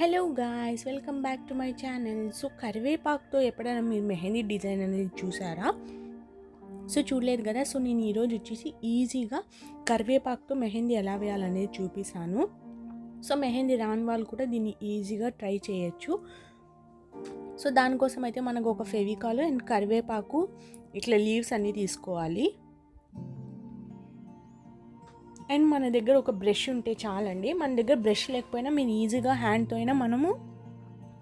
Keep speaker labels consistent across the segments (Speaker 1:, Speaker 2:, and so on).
Speaker 1: Hello guys welcome back to my channel. So కరివేపాకుతో ఎప్పుడైనా మీరు mehndi design అనేది చూసారా? సో చూడలేదు కదా. సో నేను ఈరోజు వచ్చేసి ఈజీగా కరివేపాకుతో మెహందీ ఎలా వేయాలనేది చూపిస్తాను. సో మెహందీ రాని వాళ్ళు కూడా దీన్ని ఈజీగా ట్రై చేయొచ్చు. సో దానికోసం అయితే మనకు ఒక ఫెవికాల్ అండ్ కరివేపాకు ఇట్లా లీవ్స్ అన్నీ తీసుకోవాలి. అండ్ మన దగ్గర ఒక బ్రష్ ఉంటే చాలండి. మన దగ్గర బ్రష్ లేకపోయినా మీరు ఈజీగా హ్యాండ్తో అయినా మనము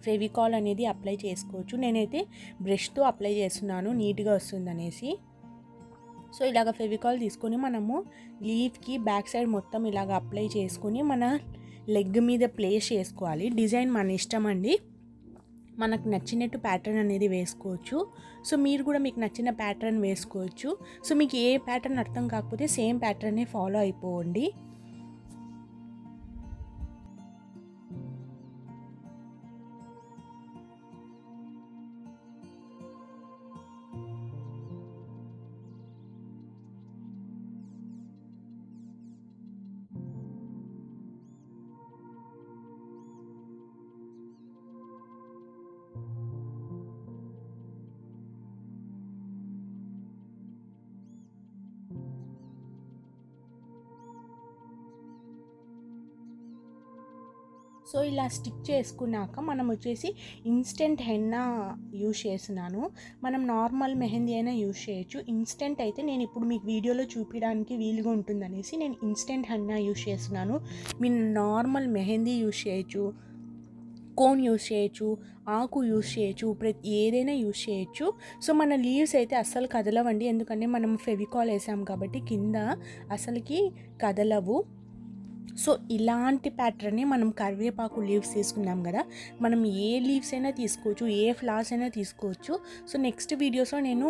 Speaker 1: ఫెవికాల్ అనేది అప్లై చేసుకోవచ్చు. నేనైతే బ్రష్తో అప్లై చేస్తున్నాను నీట్గా వస్తుంది అనేసి సో ఇలాగ ఫెవికాల్ తీసుకొని మనము లీఫ్కి బ్యాక్ సైడ్ మొత్తం ఇలాగ అప్లై చేసుకొని మన లెగ్ మీద ప్లేస్ చేసుకోవాలి. డిజైన్ మన ఇష్టం అండి. మనకు నచ్చినట్టు ప్యాటర్న్ అనేది వేసుకోవచ్చు. సో మీరు కూడా మీకు నచ్చిన ప్యాటర్న్ వేసుకోవచ్చు. సో మీకు ఏ ప్యాటర్న్ అర్థం కాకపోతే సేమ్ ప్యాటర్నే ఫాలో అయిపోండి. సో ఇలా స్టిక్ చేసుకున్నాక మనం వచ్చేసి ఇన్స్టెంట్ హెన్నా యూజ్ చేస్తున్నాను. మనం నార్మల్ మెహందీ అయినా యూజ్ చేయొచ్చు. ఇన్స్టెంట్ అయితే నేను ఇప్పుడు మీకు వీడియోలో చూపించడానికి వీలుగా ఉంటుందనేసి నేను ఇన్స్టెంట్ హెన్నా యూజ్ చేస్తున్నాను. మీరు నార్మల్ మెహందీ యూజ్ చేయొచ్చు కోన్ యూస్ చేయొచ్చు ఆకు యూస్ చేయొచ్చు ప్రతి ఏదైనా యూస్ చేయొచ్చు. సో మన లీవ్స్ అయితే అస్సలు కదలవండి. ఎందుకంటే మనం ఫెవికాల్ వేసాం కాబట్టి కింద అసలుకి కదలవు. సో ఇలాంటి ప్యాటర్నే మనం కరివేపాకు లీవ్స్ తీసుకున్నాం కదా మనం ఏ లీవ్స్ అయినా తీసుకోవచ్చు ఏ ఫ్లవర్స్ అయినా తీసుకోవచ్చు. సో నెక్స్ట్ వీడియోస్లో నేను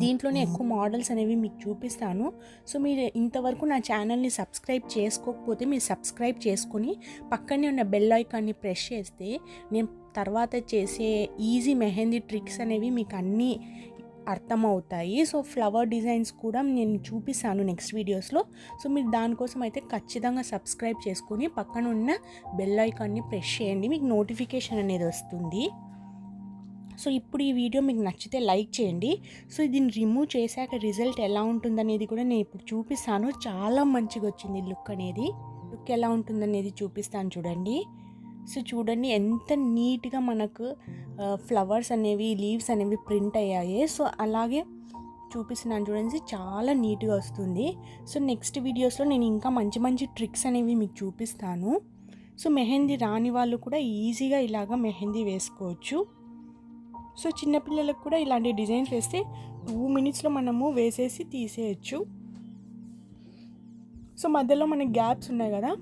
Speaker 1: దీంట్లోనే ఎక్కువ మోడల్స్ అనేవి మీకు చూపిస్తాను. సో మీరు ఇంతవరకు నా ఛానల్ని సబ్స్క్రైబ్ చేసుకోకపోతే మీరు సబ్స్క్రైబ్ చేసుకొని పక్కనే ఉన్న బెల్ ఐకాన్ని ప్రెస్ చేస్తే నేను తర్వాత చేసే ఈజీ మెహందీ ట్రిక్స్ అనేవి మీకు అన్నీ అర్థమవుతాయి. సో ఫ్లవర్ డిజైన్స్ కూడా నేను చూపిస్తాను నెక్స్ట్ వీడియోస్లో సో మీరు దానికోసం అయితే ఖచ్చితంగా సబ్స్క్రైబ్ చేసుకుని పక్కన ఉన్న బెల్ ఐకాన్ని ప్రెస్ చేయండి. మీకు నోటిఫికేషన్ అనేది వస్తుంది. సో ఇప్పుడు ఈ వీడియో మీకు నచ్చితే లైక్ చేయండి. సో దీన్ని రిమూవ్ చేశాక రిజల్ట్ ఎలా ఉంటుందనేది కూడా నేను ఇప్పుడు చూపిస్తాను. చాలా మంచిగా వచ్చింది లుక్ అనేది. లుక్ ఎలా ఉంటుందనేది చూపిస్తాను చూడండి. సో చూడండి ఎంత నీట్గా మనకు ఫ్లవర్స్ అనేవి లీవ్స్ అనేవి ప్రింట్ అయ్యాయి. సో అలాగే చూపిస్తున్నాను చూడండి చాలా నీట్గా వస్తుంది. సో నెక్స్ట్ వీడియోస్లో నేను ఇంకా మంచి మంచి ట్రిక్స్ అనేవి మీకు చూపిస్తాను. సో మెహందీ రాని వాళ్ళు కూడా ఈజీగా ఇలాగా మెహందీ వేసుకోవచ్చు. సో చిన్నపిల్లలకు కూడా ఇలాంటి డిజైన్స్ వేస్తే టూ మినిట్స్లో మనము వేసేసి తీసేయచ్చు. సో మధ్యలో మనకి గ్యాప్స్ ఉన్నాయి కదా?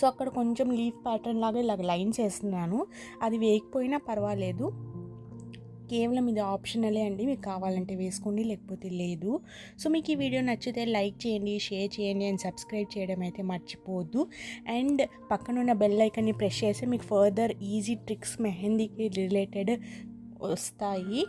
Speaker 1: సో అక్కడ కొంచెం లీఫ్ ప్యాటర్న్ లాగా ఇలాగ లైన్స్ వేస్తున్నాను అది వేయకపోయినా పర్వాలేదు. కేవలం ఇది ఆప్షనలే అండి. మీకు కావాలంటే వేసుకోండి లేకపోతే లేదు. సో మీకు ఈ వీడియో నచ్చితే లైక్ చేయండి షేర్ చేయండి అండ్ సబ్స్క్రైబ్ చేయడం అయితే మర్చిపోవద్దు. అండ్ పక్కనున్న బెల్ ఐకన్ని ప్రెస్ చేస్తే మీకు ఫర్దర్ ఈజీ ట్రిక్స్ మెహందీకి రిలేటెడ్ వస్తాయి.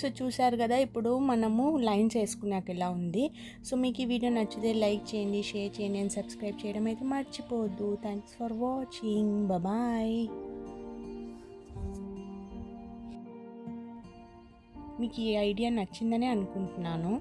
Speaker 1: సో చూసారు కదా ఇప్పుడు మనము లైన్స్ వేసుకున్నాక ఎలా ఉంది. సో మీకు ఈ వీడియో నచ్చితే లైక్ చేయండి షేర్ చేయండి అండ్ సబ్స్క్రైబ్ చేయడం అయితే మర్చిపోవద్దు. థ్యాంక్స్ ఫర్ వాచింగ్ బాయ్ మీకు ఈ ఐడియా నచ్చిందని అనుకుంటున్నాను.